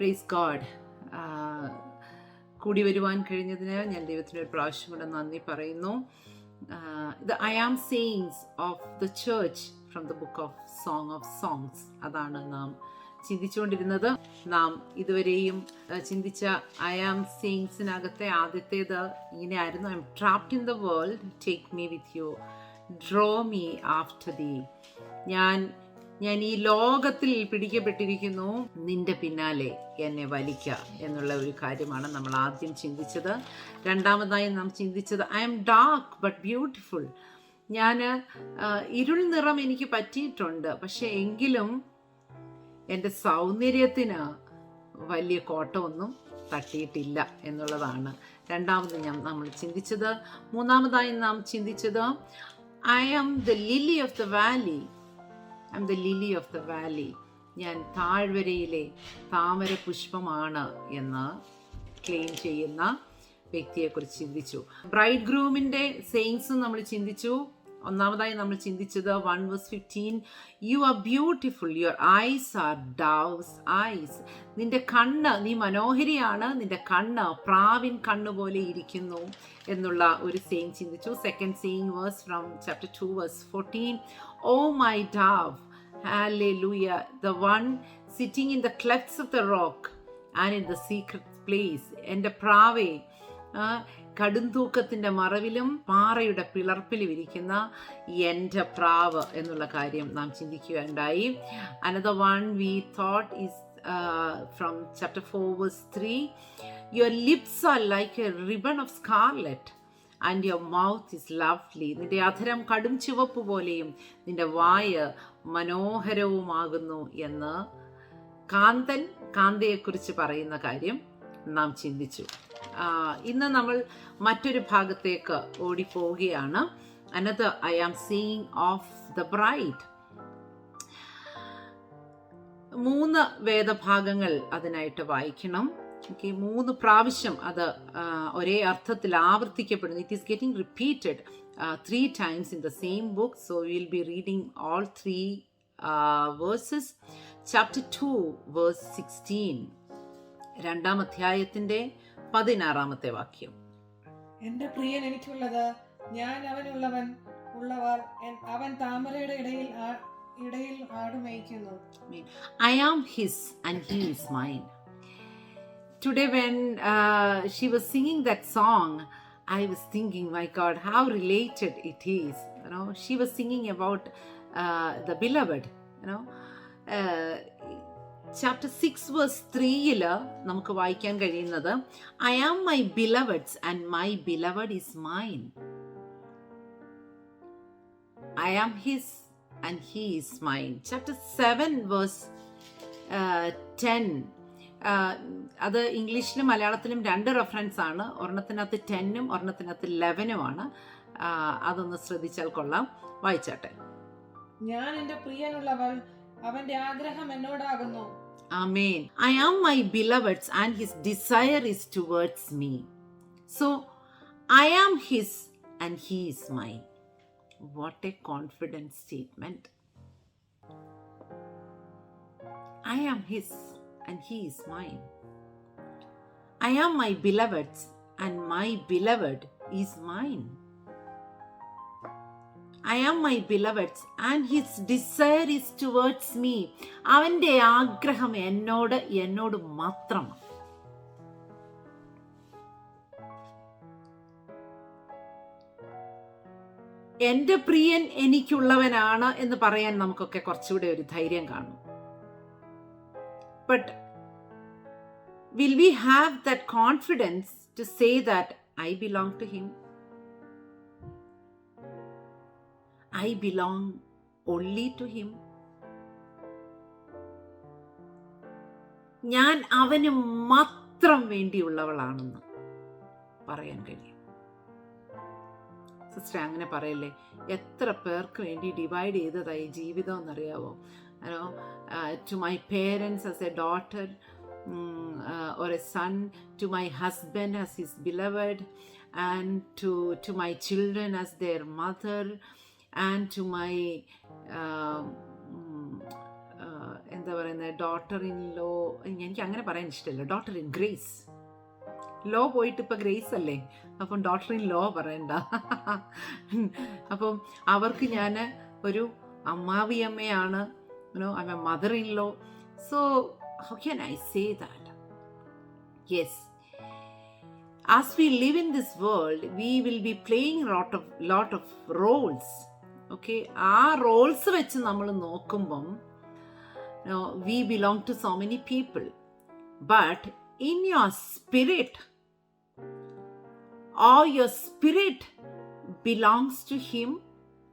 Praise God കൂടി വരുവാൻ കഴിഞ്ഞതിന് ഞാൻ ദൈവത്തിന് ഒരു പ്രാവശ്യം കൂടെ നന്ദി പറയുന്നു. ഇത് I am sayings of the church from the book of song of songs അതാണ് നാം ചിന്തിച്ചുകൊണ്ടിരുന്നത്. നാം ഇതുവരെയും ചിന്തിച്ച ഐ ആം സെയിങ്സിനകത്തെ ആദ്യത്തേത് ഇങ്ങനെയായിരുന്നു. I'm trapped in the world take me with you draw me after the ഞാൻ ഞാൻ ഈ ലോകത്തിൽ പിടിക്കപ്പെട്ടിരിക്കുന്നു. നിന്റെ പിന്നാലെ എന്നെ വലിക്ക എന്നുള്ള ഒരു കാര്യമാണ് നമ്മൾ ആദ്യം ചിന്തിച്ചത്. രണ്ടാമതായി നാം ചിന്തിച്ചത് I M dark but beautiful ഞാൻ ഇരുൾ നിറം എനിക്ക് പറ്റിയിട്ടുണ്ട്. പക്ഷെ എങ്കിലും എന്റെ സൗന്ദര്യത്തിന് വലിയ കോട്ടമൊന്നും തട്ടിയിട്ടില്ല എന്നുള്ളതാണ് രണ്ടാമത് ഞാൻ നമ്മൾ ചിന്തിച്ചത്. മൂന്നാമതായി നാം ചിന്തിച്ചത് I am the lily of the valley I'm the lily of the valley ഞാൻ താഴ്വരയിലെ താമര പുഷ്പമാണ് എന്ന് ക്ലെയിം ചെയ്യുന്ന വ്യക്തിയെക്കുറിച്ച് ചിന്തിച്ചു. ബ്രൈഡ് ഗ്രൂമിന്റെ സെയിങ്സും നമ്മൾ ചിന്തിച്ചു. ഒന്നാമതായി നമ്മൾ ചിന്തിച്ചത് one verse fifteen you are beautiful your eyes are doves eyes നിന്റെ കണ്ണ് നീ മനോഹരിയാണ് നിന്റെ കണ്ണ് പ്രാവിൻ കണ്ണ് പോലെ ഇരിക്കുന്നു എന്നുള്ള ഒരു സെയിങ് ചിന്തിച്ചു. Second saying verse from chapter two verse fourteen O my dove hallelujah the one sitting in the clefts of the rock and in the secret place എന്റെ പ്രാവേ കടുംതൂക്കത്തിന്റെ മറവിലും പാറയുടെ പിളർപ്പിലും ഇരിക്കുന്ന എന്റെ പ്രാവ് എന്നുള്ള കാര്യം നാം ചിന്തിക്കുകയുണ്ടായി. Another one we thought is from chapter four verse three your lips are like a ribbon of scarlet and your mouth is lovely നിന്റെ അധരം കടും ചുവപ്പ് പോലെയും നിന്റെ വായ മനോഹരവുമാകുന്നു എന്ന് കാന്തൻ കാന്തയെക്കുറിച്ച് പറയുന്ന കാര്യം നാം ചിന്തിച്ചു. ഇന്ന് നമ്മൾ മറ്റൊരു ഭാഗത്തേക്ക് ഓടിപ്പോവുകയാണ്. Another I am seeing of the bright മൂന്ന് വേദഭാഗങ്ങൾ അതിനായിട്ട് വായിക്കണം. ഓക്കെ മൂന്ന് പ്രാവശ്യം അത് ഒരേ അർത്ഥത്തിൽ ആവർത്തിക്കപ്പെടുന്നു. It is getting repeated three times in the same book so will be reading all three verses chapter two verse sixteen രണ്ടാം അധ്യായത്തിന്റെ പതിനാറാമത്തെ വാക്യം എന്റെ പ്രിയൻ എനിക്കുള്ളത് ഞാൻ അവനുള്ളവൻ ഉള്ളവർ അവൻ താമരയുടെ ഇടയിൽ ആ- ഇടയിൽ ആടുമേയ്ക്കുന്നു I am His and He is mine. Today, when uh, she was singing that song, I was thinking, my God, how related it is. You know, she was singing about uh, the beloved. You know, chapter six verse ത്രീയിൽ നമുക്ക് വായിക്കാൻ കഴിയുന്നത് I am my beloved's and my beloved is mine I am his and he is mine chapter seven verse ten അത് ഇംഗ്ലീഷിലും മലയാളത്തിലും രണ്ട് reference ആണ്. ഒരെണ്ണത്തിനകത്ത് ടെന്നും ഒരെണ്ണത്തിനകത്ത് ലെവനുമാണ് അതൊന്ന് ശ്രദ്ധിച്ചാൽ കൊള്ളാം. വായിച്ചാട്ടെ. ഞാൻ എന്റെ പ്രിയനുള്ളവൾ അവന്റെ ആഗ്രഹം എന്നോടാകുന്നു. Amen. I am my beloved's, and his desire is towards me. So I am his, and he is mine. What a confident statement. I am his, and he is mine. I am my beloved's, and my beloved is mine. I am my beloved's and his desire is towards me അവന്റെ ആഗ്രഹം എന്നോട് എന്നോട് മാത്രമാണ് എന്റെ പ്രിയൻ എനിക്കുള്ളവനാണ് എന്ന് പറയാൻ നമുക്കൊക്കെ കുറച്ചുകൂടെ ഒരു ധൈര്യം കാണും. But will we have that confidence to say that I belong to him I belong only to Him. ഞാൻ അവന് മാത്രം വേണ്ടിയുള്ളവളാണെന്ന് പറയാൻ കഴിയും. സിസ്റ്റർ അങ്ങനെ പറയല്ലേ? എത്ര പേർക്ക് വേണ്ടി ഡിവൈഡ് ചെയ്തതായി ജീവിതം എന്നറിയാവോ? അനോ to my parents as a daughter or a son, to my husband as his beloved, and to to my children as their mother, um, mm, uh, എന്താ പറയുന്നത് ഡോട്ടർ ഇൻ ലോ എനിക്ക് അങ്ങനെ പറയാൻ ഇഷ്ടമല്ല. ഡോട്ടർ ഇൻ ഗ്രേസ് ലോ പോയിട്ട് ഇപ്പം grace അല്ലേ? അപ്പം ഡോട്ടർ ഇൻ ലോ പറയണ്ട. അപ്പം അവർക്ക് ഞാൻ ഒരു അമ്മാവി അമ്മയാണ് I mother in law so how can I say that yes as we live in this world we will be playing lot of lot of roles okay ആ റോൾസ് വെച്ച് നമ്മൾ നോക്കുമ്പം we belong to so many people but in your spirit or your spirit belongs to Him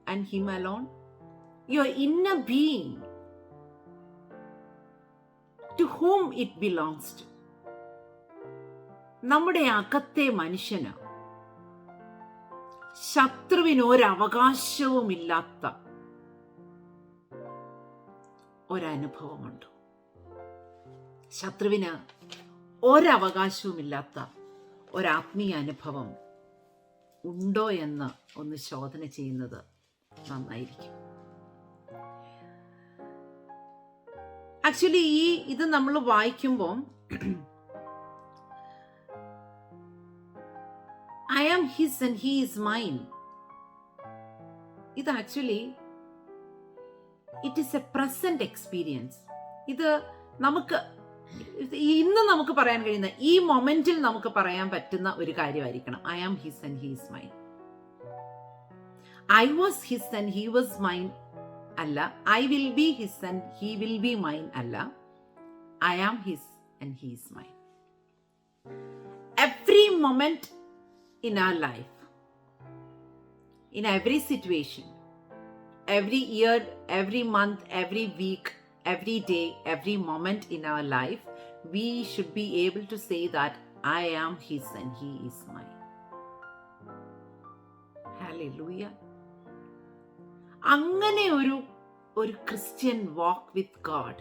and Him alone. Your inner being, to whom it belongs to. നമ്മുടെ അകത്തെ മനുഷ്യന് ശത്രുവിന് ഒരവകാശവുമില്ലാത്ത ഒരനുഭവമുണ്ട്. ശത്രുവിന് ഒരവകാശവുമില്ലാത്ത ഒരാത്മീയ അനുഭവം ഉണ്ടോ എന്ന് ഒന്ന് ശോധന ചെയ്യുന്നത് നന്നായിരിക്കും. ആക്ച്വലി ഈ ഇത് നമ്മൾ വായിക്കുമ്പോൾ I am his and he is mine ഇത് actually it is a present experience ഇത് നമുക്ക് ഇന്ന് നമുക്ക് പറയാൻ കഴിയുന്ന ഈ മൊമെന്റിൽ നമുക്ക് പറയാൻ പറ്റുന്ന ഒരു കാര്യമായിരിക്കണം. I am his and he's mine I was his and he was mine അല്ല. I will be his and he will be mine അല്ല. I am his and he's mine every moment In our life in every situation every year, every month, every week, every day, every moment in our life, we should be able to say that I am His and He is mine. Hallelujah. അങ്ങനെ ഒരു ഒരു Christian walk with God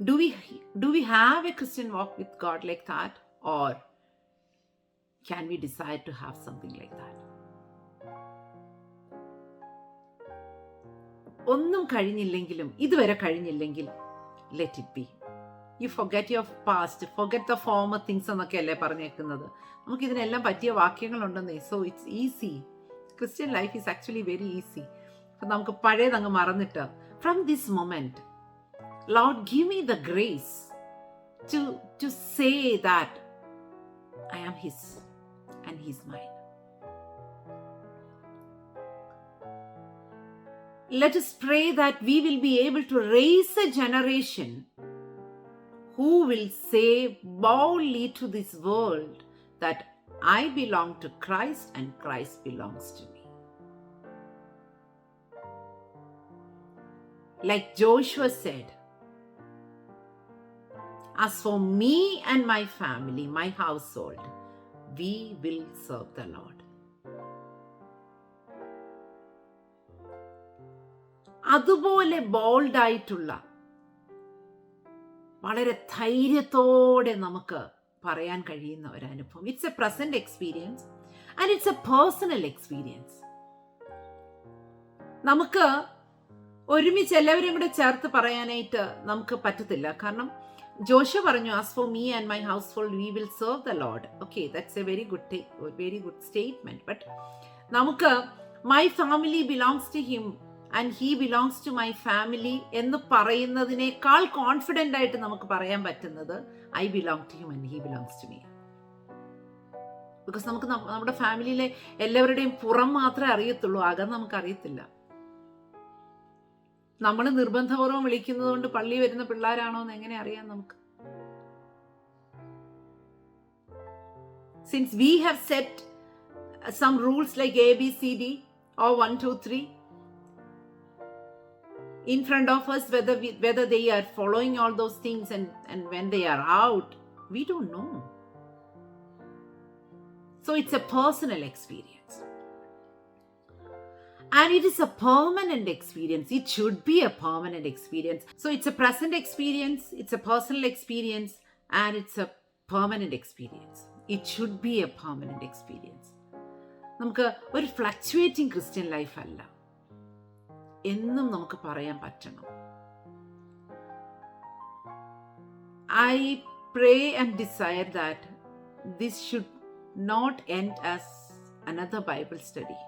do we do we have a Christian walk with God like that or can we decide to have something like that? ഒന്നും കഴിഞ്ഞില്ലെങ്കിലും ഇതുവരെ കഴിഞ്ഞില്ലെങ്കിൽ let it be you forget your past forget the former things എന്നൊക്കെ അല്ലേ പറഞ്ഞേക്കുന്നത്. നമുക്ക് ഇതിനെല്ലാം പറ്റിയ വാക്യങ്ങളുണ്ടെന്നേ. So it's easy Christian life is actually very easy അപ്പം നമുക്ക് പഴയതങ്ങ് മറന്നിട്ട് from this moment Lord give me the grace to to say that I am His and He's mine. Let us pray that we will be able to raise a generation who will say boldly to this world that I belong to Christ and Christ belongs to me. Like Joshua said, As for me and my family, my household, we will serve the Lord. അതുപോലെ ബോൾഡായിട്ടുള്ള വളരെ ധൈര്യത്തോടെ നമുക്ക് പറയാൻ കഴിയുന്ന ഒരു അനുഭവം. It's a present experience and it's a personal experience നമുക്ക് ഒരുമിച്ച് എല്ലാവരും കൂടെ ചേർത്ത് പറയാനായിട്ട് നമുക്ക് പറ്റത്തില്ല. കാരണം ജോഷ പറഞ്ഞു as for me and my household we will serve the Lord okay that's a very good very good statement but നമുക്ക് my family belongs to him and he belongs to my family എന്ന് പറയുന്നതിനേക്കാൾ confident ആയിട്ട് നമുക്ക് പറയാൻ പറ്റുന്നത് I belong to him and he belongs to me because നമുക്ക് നമ്മുടെ ഫാമിലിയിലെ എല്ലാവരുടെയും പുറം മാത്രമേ അറിയത്തുള്ളൂ അകം നമുക്ക് അറിയത്തില്ല നമ്മൾ നിർബന്ധപൂർവം വിളിക്കുന്നത് കൊണ്ട് പള്ളി വരുന്ന പിള്ളേരാണോ എന്ന് എങ്ങനെ അറിയാം നമുക്ക് since we have set some rules like A B C D O one two three in front of us whether we, whether they are following all those things and and when they are out we don't know so it's a personal experience and it is a permanent experience it should be a permanent experience so it's a present experience it's a personal experience and it's a permanent experience it should be a permanent experience നമുക്ക് ഒരു fluctuating Christian life അല്ല എന്നും നമുക്ക് പറയാൻ പറ്റണം I pray and desire that this should not end as another Bible study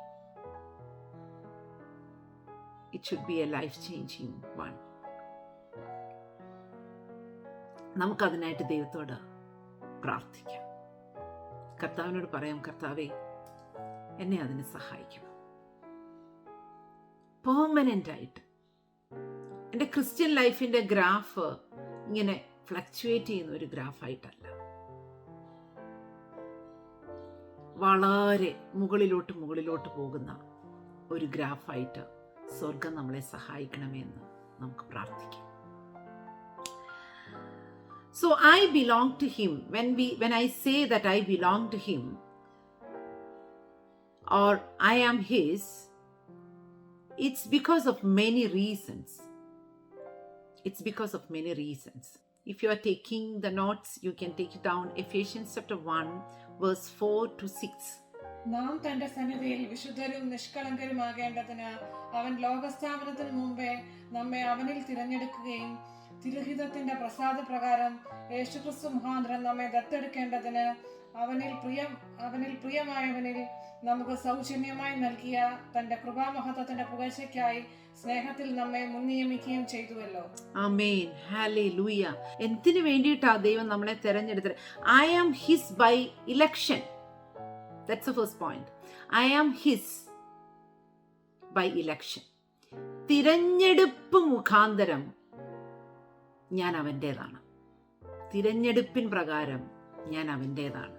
it should be a life changing one. നമുക്കതിനായിട്ട് ദൈവത്തോട് പ്രാർത്ഥിക്കാം. കർത്താവിനോട് പറയാം കർത്താവേ എന്നെ അതിന് സഹായിക്കണം. പെർമനന്റ് ആയിട്ട് എന്റെ ക്രിസ്ത്യൻ ലൈഫിന്റെ ഗ്രാഫ് ഇങ്ങനെ ഫ്ലക്ച്വേറ്റ് ചെയ്യുന്ന ഒരു ഗ്രാഫായിട്ടല്ല. വളരെ മുകളിലോട്ട് മുകളിലോട്ട് പോകുന്ന ഒരു ഗ്രാഫായിട്ട് സ്വർഗം നമ്മളെ സഹായിക്കണമെന്ന് നമുക്ക് പ്രാർത്ഥിക്കാം so I belong to him when we when I say that I belong to him or I am His, it's because of many reasons. It's because of many reasons. If you are taking the notes, you can take it down. Ephesians chapter 1, verse 4 to 6. നാം തന്റെ സന്നിധിയിൽ വിശുദ്ധരും നിഷ്കളങ്കരുമാകേണ്ടതിന് അവൻ ലോകസ്ഥാപനത്തിന് മുമ്പേ നമ്മെ അവനിൽ തിരഞ്ഞെടുക്കുകയും തിരുഹിതത്തിന്റെ പ്രസാദ പ്രകാരം യേശുക്രിസ്തു മുഖാന്തരം നമ്മെ ദത്തെടുക്കേണ്ടതിന് അവനിൽ പ്രിയം അവനിൽ പ്രിയമായവനിൽ നമുക്ക് സൗജന്യമായി നൽകിയ തന്റെ കൃപാമഹത്വത്തിന്റെ പുകഴ്ചയ്ക്കായി സ്നേഹത്തിൽ നമ്മെ മുൻനിയമിക്കുകയും ചെയ്തുവല്ലോ. അമേൻ ഹാലേ ലൂയ എന്തിനു വേണ്ടിയിട്ടാ ദൈവം നമ്മളെ തെരഞ്ഞെടുത്തത്? I am his by election that's the first point. I am his by election. തിരഞ്ഞെടുപ്പ് മുഖാന്തരം ഞാൻ അവന്റേതാണ് തിരഞ്ഞെടുപ്പിൻ പ്രകാരം ഞാൻ അവന്റേതാണ്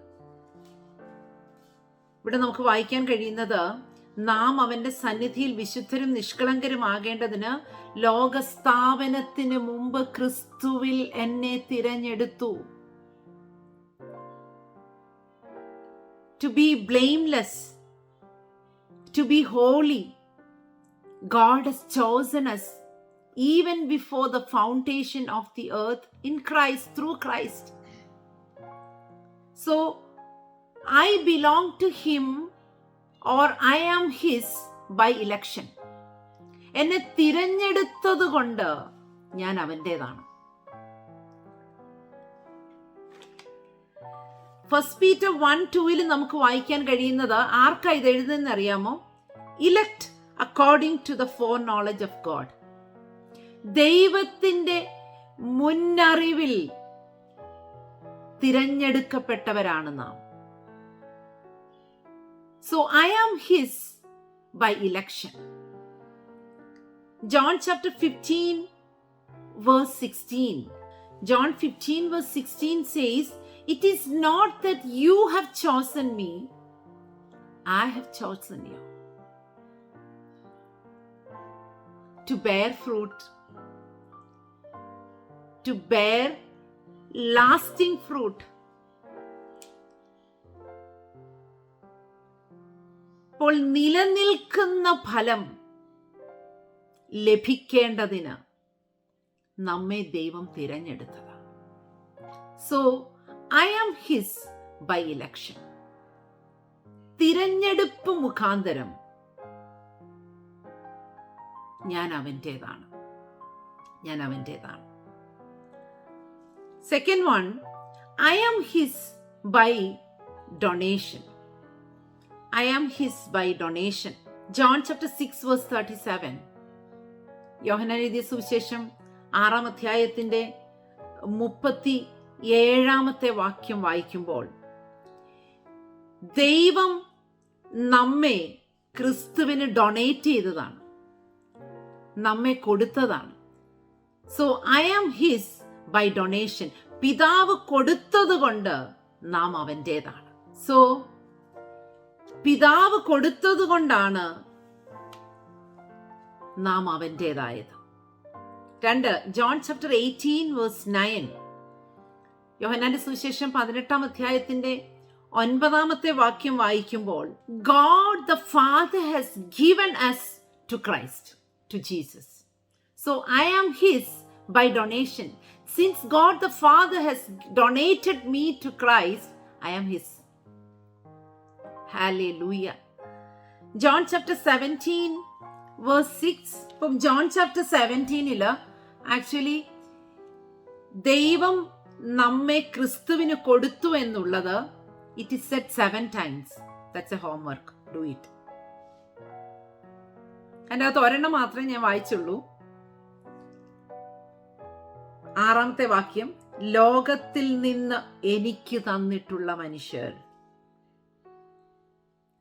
ഇവിടെ നമുക്ക് വായിക്കാൻ കഴിയുന്നത് നാം അവന്റെ സന്നിധിയിൽ വിശുദ്ധരും നിഷ്കളങ്കരുമാകേണ്ടതിന് ലോകസ്ഥാപനത്തിന് മുമ്പ് ക്രിസ്തുവിൽ എന്നെ തിരഞ്ഞെടുത്തു to be blameless to be holy God has chosen us even before the foundation of the earth in Christ through Christ so I belong to him or I am his by election. എന്നെ തിരഞ്ഞെടുത്തത് കൊണ്ട് ഞാൻ അവന്റേതാണ്. First Peter one ടൂവിൽ നമുക്ക് വായിക്കാൻ കഴിയുന്നത് ആർക്കാ ഇത് എഴുതുന്ന അറിയാമോ elect according to the foreknowledge of God ദൈവത്തിന്റെ മുന്നറിവിൽ തിരഞ്ഞെടുക്കപ്പെട്ടവരാണ് നാം So I am his by election. John chapter 15, verse 16. John 15, verse 16 says, It is not that you have chosen me, I have chosen you. To bear fruit, to bear lasting fruit. അപ്പോൾ നിലനിൽക്കുന്ന ഫലം ലഭിക്കേണ്ടതിന് നമ്മെ ദൈവം തിരഞ്ഞെടുത്തതാണ് so I am his by election തിരഞ്ഞെടുപ്പ് മുഖാന്തരം ഞാൻ അവന്റേതാണ് ഞാൻ അവന്റേതാണ് second one I am his by donation I am his by donation. John chapter 6 verse 37. യോഹന എഴുതിയ സുവിശേഷം ആറാം അധ്യായത്തിന്റെ മുപ്പത്തി ഏഴാമത്തെ വാക്യം വായിക്കുമ്പോൾ ദൈവം നമ്മെ ക്രിസ്തുവിന് ഡൊണേറ്റ് ചെയ്തതാണ് നമ്മെ കൊടുത്തതാണ്. So I am his by donation പിതാവ് കൊടുത്തത് കൊണ്ട് നാം അവന്റേതാണ് സോ പിതാവ് കൊടുത്തത് കൊണ്ടാണ് നാം അവന്റേതായത് രണ്ട് John chapter eighteen verse nine യോഹന്നാന്റെ സുവിശേഷം പതിനെട്ടാം അധ്യായത്തിന്റെ ഒൻപതാമത്തെ വാക്യം വായിക്കുമ്പോൾ God the father has given us to Christ to Jesus so I am his by donation since God the father has donated me to Christ I am his Hallelujah. John chapter 17, verse six ഇപ്പം John chapter സെവന്റീനിൽ actually ദൈവം നമ്മെ ക്രിസ്തുവിന് കൊടുത്തു എന്നുള്ളത് it is said seven times that's a homework do it അതിന്റെ അകത്ത് ഒരെണ്ണം മാത്രമേ ഞാൻ വായിച്ചുള്ളൂ. ആറാമത്തെ വാക്യം ലോകത്തിൽ നിന്ന് എനിക്ക് തന്നിട്ടുള്ള മനുഷ്യർ.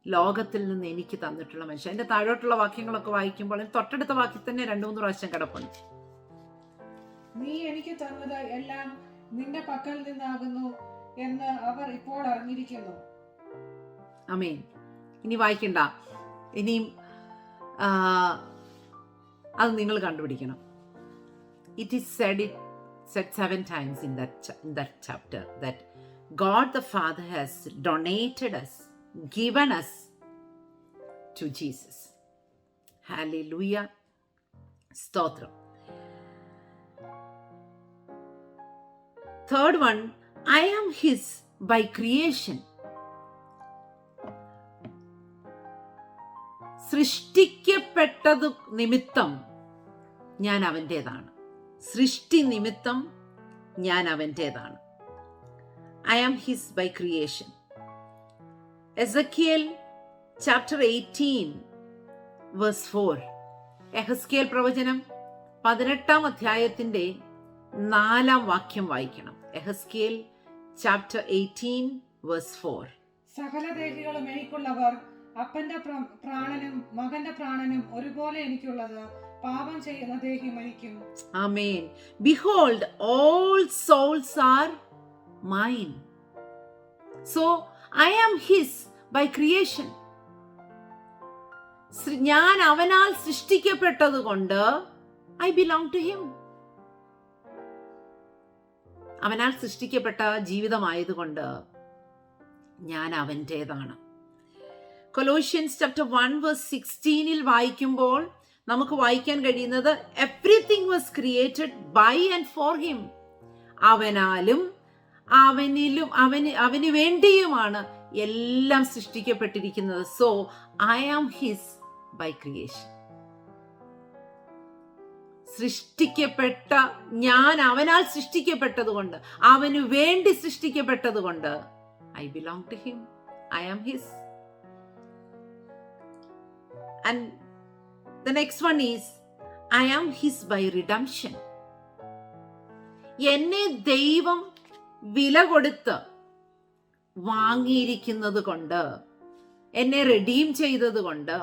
ലോകത്തിൽ നിന്ന് എനിക്ക് തന്നിട്ടുള്ള മനുഷ്യർ. അതിന്റെ താഴോട്ടുള്ള വാക്യങ്ങളൊക്കെ വായിക്കുമ്പോൾ തൊട്ടടുത്ത വാക്യത്തിൽ തന്നെ രണ്ടു മൂന്ന് പ്രാവശ്യം കിടപ്പുണ്ട്. നീ എനിക്ക് തന്നത് എല്ലാം നിന്റെ പക്കൽ നിന്നാകുന്നു എന്ന് അവർ ഇപ്പോൾ അറിഞ്ഞിരിക്കുന്നു. അമേൻ ഇനി വായിക്കണ്ട. ഇനിയും അത് നിങ്ങൾ കണ്ടുപിടിക്കണം. It is said it said seven times in that chapter that God the father has donated us given us to Jesus hallelujah സ്തോത്രം. Third one I am his by creation സൃഷ്ടിക്കപ്പെട്ടത് നിമിത്തം ഞാൻ അവന്റേതാണ്. സൃഷ്ടി നിമിത്തം ഞാൻ അവന്റേതാണ്. I am his by creation Ezekiel chapter eighteen verse four എഹസ്കിയൽ പ്രവചനം പതിനെട്ടാം അധ്യായത്തിന്റെ നാലാം വാക്യം വായിക്കണം. എഹസ്കിയൽ ചാപ്റ്റർ എയ്റ്റീൻ വേഴ്സ് ഫോർ സകല ദേഹികളും എനിക്കുള്ളവർ അപ്പന്റെ പ്രാണനും മകന്റെ പ്രാണനും ഒരുപോലെ എനിക്കുള്ളത് പാപം ചെയ്യുന്ന ദേഹി മരിക്കും. Amen behold all souls are mine so I am his by creation ഞാൻ അവനാൽ സൃഷ്ടിക്കപ്പെട്ടത് കൊണ്ട് ഐ ബിലോങ് ടു ഹിം അവനാൽ സൃഷ്ടിക്കപ്പെട്ട ജീവിതമായതുകൊണ്ട് ഞാൻ അവന്റേതാണ് കൊലോഷ്യൻസ് ചാപ്റ്റർ വൺ വേഴ്സ് സിക്സ്റ്റീനിൽ വായിക്കുമ്പോൾ നമുക്ക് വായിക്കാൻ കഴിയുന്നത് everything was created by and for him അവനാലും അവനിലും അവന് അവന് വേണ്ടിയുമാണ് എല്ലാം സൃഷ്ടിക്കപ്പെട്ടിരിക്കുന്നത്. So I am his by creation സൃഷ്ടിക്കപ്പെട്ട ഞാൻ അവനാൽ സൃഷ്ടിക്കപ്പെട്ടതുകൊണ്ട് അവന് വേണ്ടി സൃഷ്ടിക്കപ്പെട്ടതുകൊണ്ട് I belong to him I am his and next one is I am his by redemption. എന്നെ ദൈവം വില കൊടുത്ത് വാങ്ങിയിരിക്കുന്നത് കൊണ്ട് എന്നെ റെഡീം ചെയ്തത് കൊണ്ട്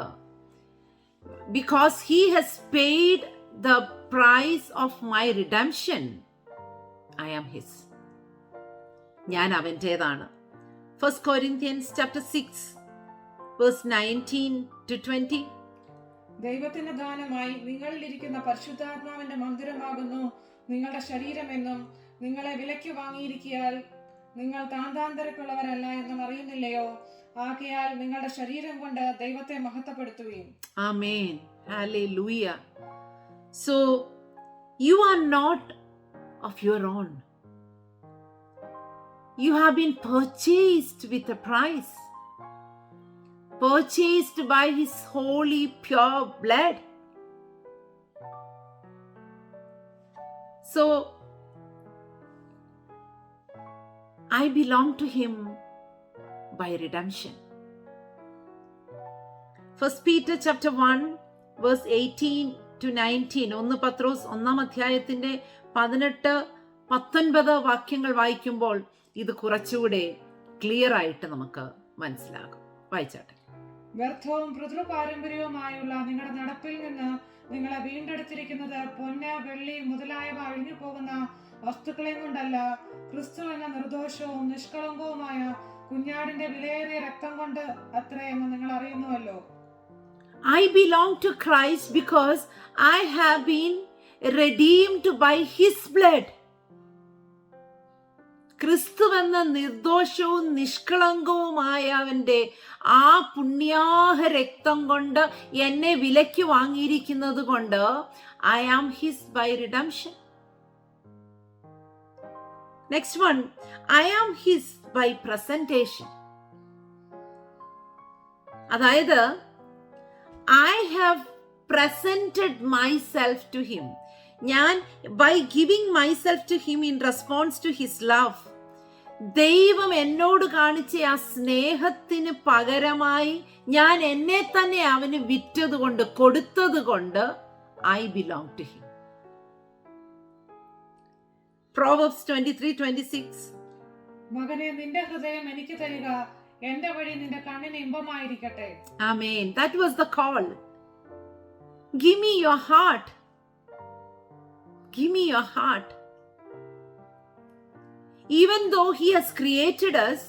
because he has paid the price of my redemption I am his ഞാൻ അവന്റേതാണ്. First Corinthians chapter six verse nineteen to twenty ദൈവത്തിന്റെ ദാനമായി നിങ്ങളിലിരിക്കുന്ന പരിശുദ്ധാത്മാവിന്റെ മന്ദിരമാകുന്നു. നിങ്ങളുടെ ശരീരമെന്നും നിങ്ങളെ വിലയ്ക്ക് വാങ്ങിയിരിക്കിയാൽ നിങ്ങൾ താന്താന്തരക്കുള്ളവരല്ല എന്നും അറിയുന്നില്ലയോ? ആകയാൽ നിങ്ങളുടെ ശരീരം കൊണ്ട് ദൈവത്തെ മഹത്വപ്പെടുത്തുകയും Amen. Hallelujah. So you are not of your own. You have been purchased with a price, purchased by His holy, pure blood. So I belong to Him by redemption. First Peter chapter 1 verse 18 to nineteen ഒന്ന് പത്രോസ് ഒന്നാം അധ്യായത്തിന്റെ പതിനെട്ട് പത്തൊൻപത് വാക്യങ്ങൾ വായിക്കുമ്പോൾ ഇത് കുറച്ചുകൂടെ ക്ലിയർ ആയിട്ട് നമുക്ക് മനസ്സിലാകും. വായിച്ചാട്ടെ. വ്യർത്ഥവും പിതൃപാരമ്പര്യവുമായുള്ള നിങ്ങളുടെ നടപ്പിൽ നിന്ന് നിങ്ങളെ വീണ്ടെടുത്തിരിക്കുന്നത് പൊന്ന് വെള്ളി മുതലായവ അഴിഞ്ഞു പോകുന്ന വസ്തുക്കളെ കൊണ്ടല്ല. ക്രിസ്തു എന്ന നിർദോഷവും നിഷ്കളങ്കവുമായ കുഞ്ഞാടിന്റെ വിലയേറിയ രക്തം കൊണ്ട് അത്രയെന്ന് നിങ്ങൾ അറിയുന്നുവല്ലോ. I belong to Christ because I have been redeemed by His blood. ക്രിസ്തുവെന്ന നിർദോഷവും നിഷ്കളങ്കവുമായ അവന്റെ ആ പുണ്യാഹ രക്തം കൊണ്ട് എന്നെ വിലയ്ക്ക് വാങ്ങിയിരിക്കുന്നത് കൊണ്ട് I am his by redemption next one I am his by presentation അതായത് I presented myself to him ഞാൻ by giving myself to him in response to his love ദൈവം എന്നോട് കാണിച്ച ആ സ്നേഹത്തിന് പകരമായി ഞാൻ എന്നെ തന്നെ അവന് വിറ്റത് കൊണ്ട് കൊടുത്തത് കൊണ്ട് I belong to him Proverbs twenty three twenty six മകനെ നിന്റെ ഹൃദയം എനിക്ക് തരിക. എന്റെ വഴി നിന്റെ കണ്ണിന് ഇമ്പമായിരിക്കട്ടെ Amen. That was the call. Give me your heart. Give me your heart. Even though He has created us,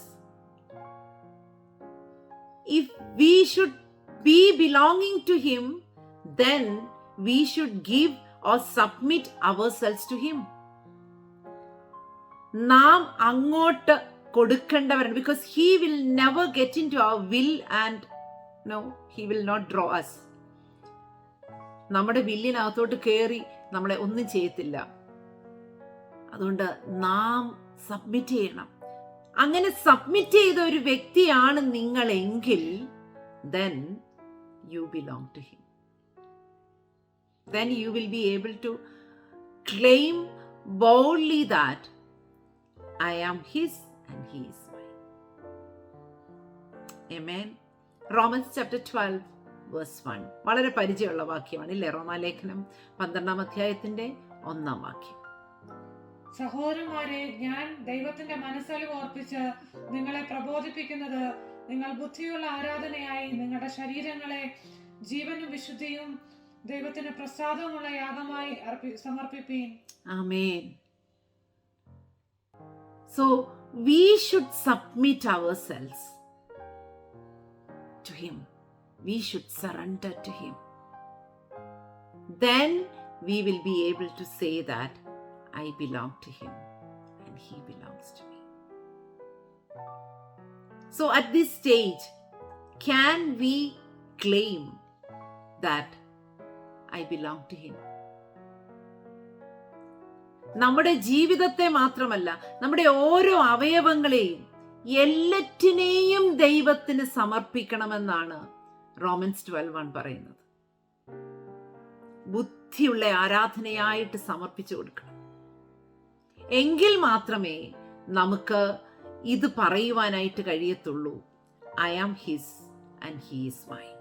if we should be belonging to Him, then we should give or submit ourselves to Him. നാം അങ്ങോട്ട് കൊടുക്കേണ്ടവരാണ്. Because he will never get into our will and no he will not draw us നമ്മുടെ വില്ലിനകത്തോട്ട് കയറി നമ്മളെ ഒന്നും ചെയ്യത്തില്ല. അതുകൊണ്ട് നാം സബ്മിറ്റ് ചെയ്യണം. അങ്ങനെ സബ്മിറ്റ് ചെയ്ത ഒരു വ്യക്തിയാണ് നിങ്ങളെങ്കിൽ then you belong to him then you will be able to claim boldly that I am his and He is mine. Amen. Romans chapter twelve verse one വളരെ പരിചയമുള്ള വാക്യമാണ് ഇല്ലേ? റോമാലേഖനം പന്ത്രണ്ടാം അധ്യായത്തിന്റെ ഒന്നാം വാക്യം. സഹോദരന്മാരെ ഞാൻ ദൈവത്തിന്റെ മനസ്സിൽ ഓർപ്പിച്ച് നിങ്ങളെ പ്രബോധിപ്പിക്കുന്നത് നിങ്ങൾ ബുദ്ധിയുള്ള ആരാധനയായി നിങ്ങളുടെ ശരീരങ്ങളെ ജീവനും വിശുദ്ധിയും ദൈവത്തിന് പ്രസാദവുമുള്ള യാഗമായി അർപ്പി സമർപ്പിപ്പീൻ. ആമേൻ So we should submit ourselves to Him. We should surrender to Him. Then we will be able to say that I belong to Him and He belongs to me. So at this stage, can we claim that I belong to Him? നമ്മുടെ ജീവിതത്തെ മാത്രമല്ല നമ്മുടെ ഓരോ അവയവങ്ങളെയും എല്ലാറ്റിനെയും ദൈവത്തിന് സമർപ്പിക്കണമെന്നാണ് romance twelve one പറയുന്നത്. ബുദ്ധിയുള്ള ആരാധനയായിട്ട് സമർപ്പിച്ചു കൊടുക്കണം. എങ്കിൽ മാത്രമേ നമുക്ക് ഇത് പറയുവാനായിട്ട് കഴിയത്തുള്ളൂ. I am his and he is mine.